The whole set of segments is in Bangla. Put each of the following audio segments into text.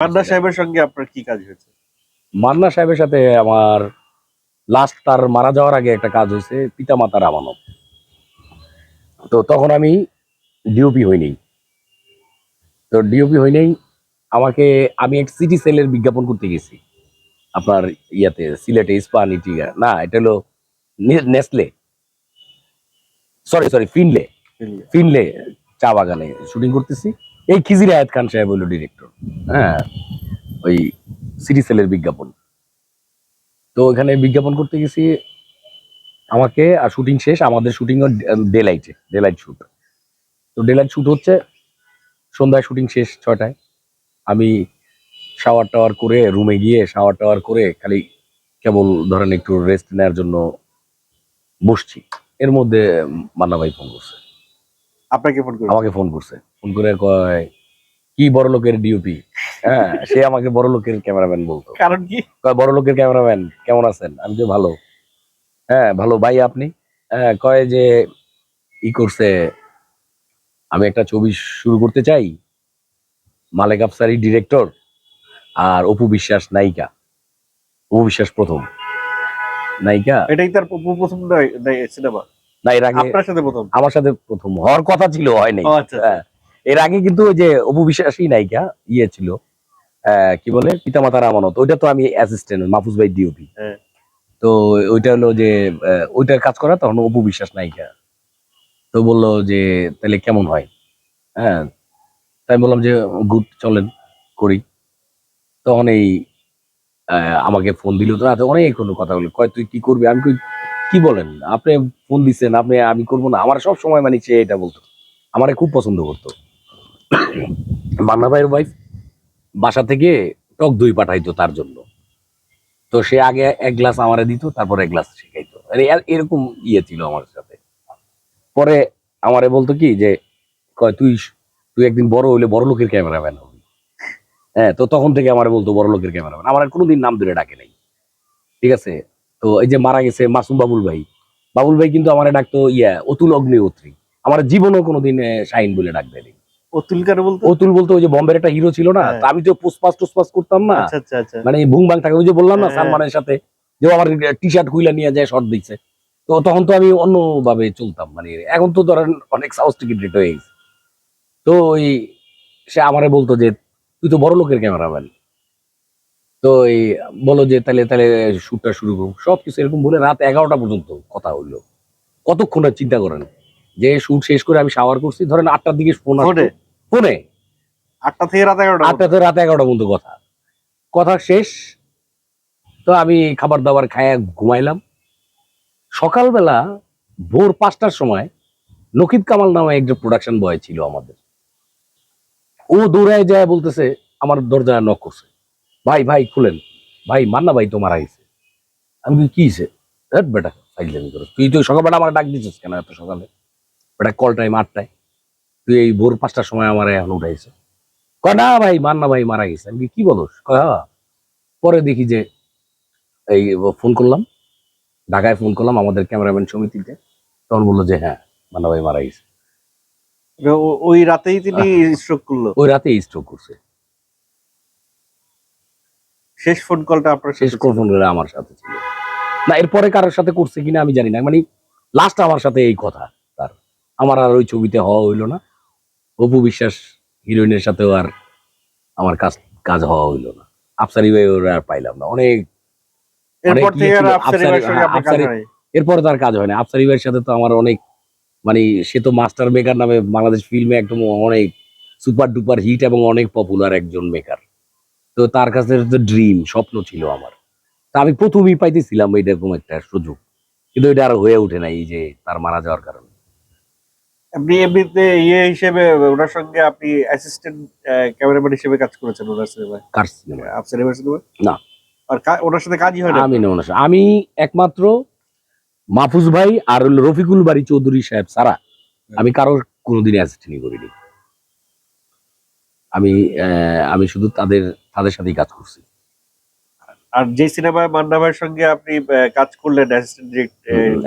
মান্না সাহেবের সঙ্গে আপনার কি কাজ হয়েছে? মান্না সাহেবের সাথে আমার লাস্ট তার মারা যাওয়ার আগে একটা কাজ হয়েছে পিতা মাতার আমানত। তো তখন আমি ডিওপি হইনি তো ডিওপি হইনি আমাকে আমি এক সিটি সেলের বিজ্ঞাপন করতে গেছি। আপনার ইয়াতে সিলেটে ইস্পানি টিগা না এটা হলো Nestle. Sorry sorry Finlay. Finlay. চা বাগানে শুটিং করতেছি। এই খিজির আয়াত খান সাহেব হলো ডিরেক্টর হ্যাঁ? ওই সিটি সেলের বিজ্ঞাপন। তো ওখানে বিজ্ঞাপন করতে গেছি আমাকে আর শুটিং শেষ আমাদের শুটিং ডে লাইটে ডে লাইট শুট তো ডে লাইট শুট হচ্ছে সন্ধ্যায় শুটিং শেষ ছয়টায়। আমি শাওয়ার টাওয়ার করে রুমে গিয়ে শাওয়ার টাওয়ার করে খালি কেবল ধরেন একটু রেস্ট নেওয়ার জন্য বসছি। এর মধ্যে মান্না ভাই ফোন করছে। আপনাকে ফোন করে আমাকে ফোন করছে। ফোন করে কয় কি বড় লোকের ডিউপি হ্যাঁ সে আমাকে বড় লোকের ক্যামেরাম্যান বলতো। কারণ কি? বড় লোকের ক্যামেরাম্যান কেমন আছেন? আমি যে ভালো। হ্যাঁ ভালো ভাই আপনি? হ্যাঁ কয় যে ই করছে আমি একটা ছবি শুরু করতে চাই। মালেক আফসারি ডিরেক্টর আর অপু বিশ্বাস নায়িকা। অপু বিশ্বাস প্রথম। নায়িকা? এটাই তার প্রথম সিনেমা। না এর আগে আপনার সাথে প্রথম? আমার সাথে প্রথম। হওয়ার কথা ছিল হয় নাই। আচ্ছা আচ্ছা। হ্যাঁ। এর আগে কিন্তু ওই যে অপু বিশ্বাসী নায়িকা ইয়ে ছিল আহ, কি বলে? পিতামাতার আমানত। ওইটা তো আমি অ্যাসিস্ট্যান্ট মাহফুজ ভাই ডিওপি হ্যাঁ। তো ওইটা হলো যে ওইটার কাজ করা তখন অপু বিশ্বাস নায়িকা। তো বলল যে তাহলে কেমন হয়? হ্যাঁ তাই বললাম যে গুড চলেন করি। তখন এই আমাকে ফোন দিল। তো রাতে অনেক কোনো কথা বলে কয় তুই কি করবি? আমি কি বলেন? আপনি ফোন দিচ্ছেন আপনি আমি করব না। আমার সব সময় মানে সে এটা বলতো। আমারে খুব পছন্দ করতো। মান্না ভাইয়ের ওয়াইফ বাসা থেকে টক দই পাঠাইতো তার জন্য। তো সে আগে এক গ্লাস আমারে দিত, তারপর এক গ্লাস শিখাইতো। মানে এরকম ইয়ে ছিল আমার সাথে। পরে আমারে বলতো কি যে, কয় তুই তুই একদিন বড় হইলে বড় লোকের ক্যামেরাম্যান হবি। হ্যাঁ তো তখন থেকে আমারে বলতো বড় লোকের ক্যামেরাম্যান আমার কোনোদিন নাম ধরে ডাকে নাই। ঠিক আছে? তো এই যে মারা গেছে মাসুম বাবুল ভাই। বাবুল ভাই কিন্তু আমারে ডাকতো ইয়া, অতুল অগ্নিহোত্রী। আমার জীবনেও কোনোদিন শাহিন বলে ডাক দেয়নি। অতুল কেন বলতো? অতুল বলতো ওই যে বম্বের একটা হিরো ছিল না? হ্যাঁ। আমি তো পোস্টপাস টোসপাস করতাম না। আচ্ছা আচ্ছা আচ্ছা। মানে ভুং ভাং থাকে ওই যে বললাম না হ্যাঁ। সালমানের সাথে যে আমার টি শার্ট খুইলা নিয়ে যায় শর্ট দিচ্ছে তো তখন তো আমি অন্যভাবে চলতাম মানে এখন তো ধরেন অনেক সাহস টিকিট রেট হয়ে গেছে। তো ওই সে আমারে বলতো যে তুই তো বড় লোকের ক্যামেরাম্যান তো এই বলো যে তাহলে তাহলে শুটটা শুরু করব সব কিছু এরকম বলে রাত এগারোটা পর্যন্ত কথা হইল। কতক্ষণ আর চিন্তা করেন? যে শুট শেষ করে আমি শাওয়ার করছি ধরেন আটটার দিকে ফোন ফোনে? ফোনে? আটটা থেকে রাত এগারোটা আটটা থেকে রাত এগারোটা পর্যন্ত কথা। কথা শেষ। তো আমি খাবার দাবার খায় ঘুমাইলাম। সকালবেলা ভোর পাঁচটার সময় নকিদ কামাল নামে একজন প্রোডাকশন বয় ছিল আমাদের। ও দৌড়ায় যায় বলতেছে আমার দরজা নক করছে। ভাই ভাই খুলেন। ভাই মান্না ভাই তো মারা গেছে। আমি কি ধ্যাৎ বেটা করো। তুই তো সকালবেলা আমার ডাক দিচ্ছিস কেন এত সকালে? বেটা কল টাইম আটটায়। তুই এই ভোর পাঁচটার সময় আমার এখন উঠাইছে। কয় না ভাই মান্না ভাই মারা গেছে। আমি কি, বলোস? কয় পরে দেখি যে এই ফোন করলাম। ঢাকায় ফোন করলাম আমাদের ক্যামেরাম্যান সমিতিতে তখন বলল যে হ্যাঁ মান্না ভাই মারা গেছে। ওই রাতেই তিনি স্ট্রোক করল? ওই রাতে স্ট্রোক করছে। শেষ ফোন কলটা আপনার শেষ কোন ফোন আমার সাথে ছিল। না এরপরে কারোর সাথে করছে কিনা আমি জানি না। মানে লাস্ট আমার সাথে এই কথা। আমার আর ওই ছবিতে হওয়া হইল না। অপু বিশ্বাস হিরোইনের সাথেও আর আমার কাজ কাজ হওয়া হইল না। আফসারি ভাই ওরা আর পাইলাম না। অনেক এরপর সঙ্গে হ্যাঁ, কাজ হয় তার কাজ হয় না। আফসারি ভাইয়ের সাথে তো আমার অনেক মানে সে তো মাস্টার মেকার নামে বাংলাদেশ ফিল্মে একদম অনেক সুপার ডুপার হিট এবং অনেক পপুলার একজন মেকার। তো তার কাছে তো ড্রিম স্বপ্ন ছিল আমার। তা আমি প্রথমেই পাইতেছিলাম এইরকম একটা সুযোগ। কিন্তু এটা আর হয়ে ওঠে নাই এই যে তার মারা যাওয়ার কারণে। আপনি এমনিতে ইয়ে হিসেবে ওনার সঙ্গে আপনি অ্যাসিস্ট্যান্ট ক্যামেরাম্যান হিসেবে কাজ করেছেন ওনার সিনেমায় কার সিনেমায় না। আর ওনার সাথে কাজই হয় না? আমি না ওনার সাথে- আমি একমাত্র মাহফুজ ভাই আর রফিকুল বাড়ি চৌধুরী সাহেব সারা আমি কারোর কোনোদিন অ্যাসিস্ট্যান্টই করিনি। আমি আহ, আমি শুধু তাদের তাদের সাথেই কাজ করছি। আর যে সিনেমায় মান্না ভাইয়ের সঙ্গে আপনি কাজ করলেন অ্যাসিস্ট্যান্ট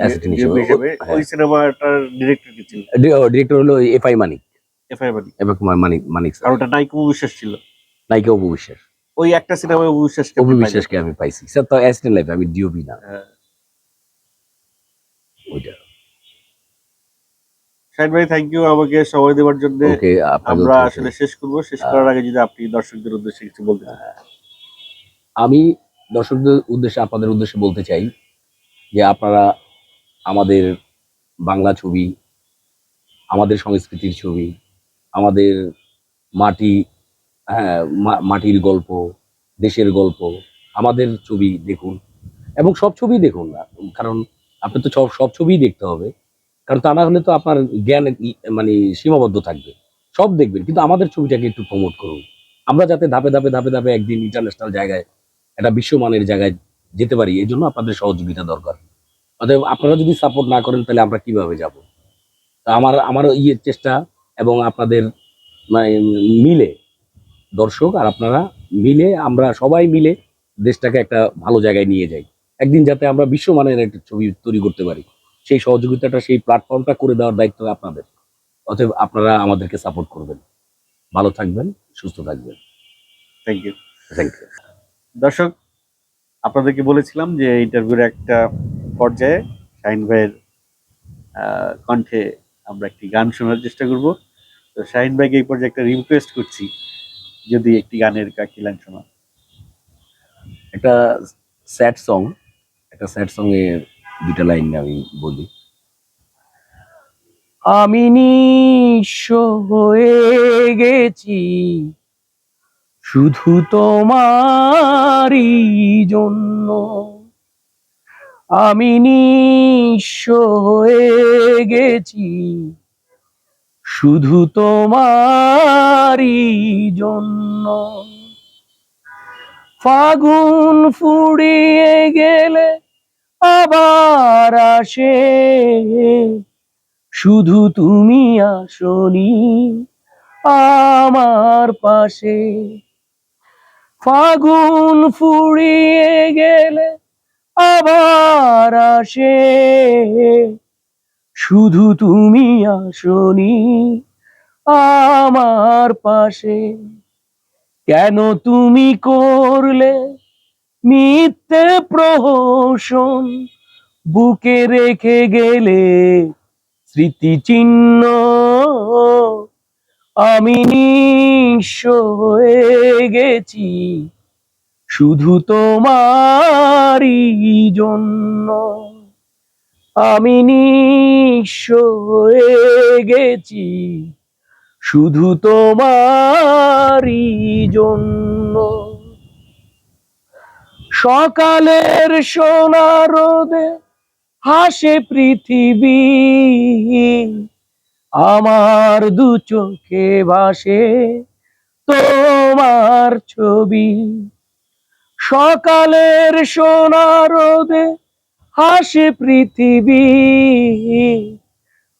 assistant হিসেবে। হিসেবে হ্যাঁ। ওই সিনেমাটার ডিরেক্টর কি ছিল ডিরেক্টর হলো F I Manik. F I Mani F Manik Manik আর ওটা নাইকু বিশ্বাস ছিল। নায়িকা অপু বিশ্বাস। ওই একটা সিনেমায় অবিশ্বাসকে অপু বিশ্বাসকে আমি পাইছি। স্যার তো অ্যাসিস্ট্যান্ট লাইফ আমি ডিওপি না। হ্যাঁ। ওইটা। শাহিন ভাই থ্যাংক ইউ আমাকে সময় দেওয়ার জন্য। আমরা আসলে শেষ করব। শেষ করার আগে যদি আপনি দর্শকদের উদ্দেশ্যে কিছু বলতে চান। আমি দর্শকদের উদ্দেশ্যে, আপনাদের উদ্দেশ্যে বলতে চাই যে আপনারা আমাদের বাংলা ছবি, আমাদের সংস্কৃতির ছবি, আমাদের মাটি হ্যাঁ মাটির গল্প, দেশের গল্প, আমাদের ছবি দেখুন এবং সব ছবি দেখুন না। কারণ আপনি তো সব সব ছবিই দেখতে হবে। কারণ তা না হলে তো আপনার জ্ঞান মানে সীমাবদ্ধ থাকবে। সব দেখবেন, কিন্তু আমাদের ছবিটাকে একটু প্রমোট করুন। আমরা যাতে ধাপে ধাপে ধাপে ধাপে একদিন ইন্টারন্যাশনাল জায়গায় একটা বিশ্বমানের জায়গায় যেতে পারি এই জন্য আপনাদের সহযোগিতা দরকার। অতএব আপনারা যদি সাপোর্ট না করেন তাহলে আমরা কীভাবে যাব? তা আমার আমার ইয়ের চেষ্টা এবং আপনাদের মানে মিলে দর্শক আর আপনারা মিলে আমরা সবাই মিলে দেশটাকে একটা ভালো জায়গায় নিয়ে যাই। একদিন যাতে আমরা বিশ্বমানের একটা ছবি তৈরি করতে পারি। সেই সহযোগিতাটা সেই প্ল্যাটফর্মটা করে দেওয়ার দায়িত্ব আপনাদের। অতএব আপনারা আমাদেরকে সাপোর্ট করবেন। ভালো থাকবেন সুস্থ থাকবেন। থ্যাংক ইউ থ্যাংক ইউ দর্শক, আপনাদেরকে বলেছিলাম যে ইন্টারভিউর একটা পর্যায়ে শাহিন ভাইয়ের কণ্ঠে আমরা একটি গান শোনার চেষ্টা করব। তো শাহিন ভাইকে এই পর্যায়ে একটা রিকোয়েস্ট করছি, যদি একটি গানের কাকি লাইন শোনা একটা স্যাড সং একটা স্যাড সং এর দুটা লাইন আমি বলি। আমি নিঃস্ব হয়ে গেছি শুধু তোমারই জন্য। আমি নিঃস্ব হয়ে গেছি। শুধু তোমারই জন্য। ফাগুন ফুরিয়ে গেলে আবার আসে। শুধু তুমি আসনি আমার পাশে। ফাগুন ফুরিয়ে গেলে আবার আসে। শুধু তুমি আসনি আমার পাশে। কেন তুমি করলে মিথ্যে প্রহসন? বুকে রেখে গেলে স্মৃতিচিহ্ন আমি হয়ে গেছি, শুধু তোমারই জন্য। আমি হয়ে গেছি, শুধু তোমারই জন্য। সকালের সোনা রোদে হাসে পৃথিবী। আমার দু চোখে ভাসে তোমার ছবি। সকালের সোনা রোদে হাসে পৃথিবী।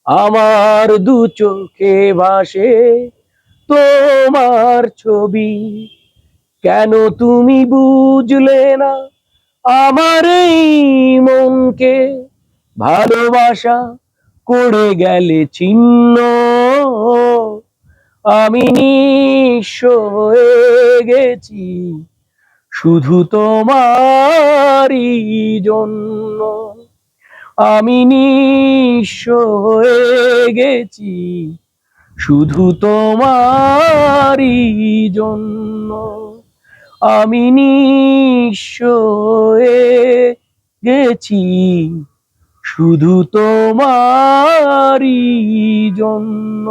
আমার দু চোখে ভাসে তোমার ছবি। কেন তুমি বুঝলে না আমার এই মনকে? ভালোবাসা করে গেলে ছিন্ন আমি নিঃস্ব হয়ে গেছি, শুধু তোমারই জন্য। আমি নিঃস্ব হয়ে গেছি, শুধু তোমারই জন্য। আমি নিঃস্ব হয়ে গেছি। শুধু তোমারই জন্য।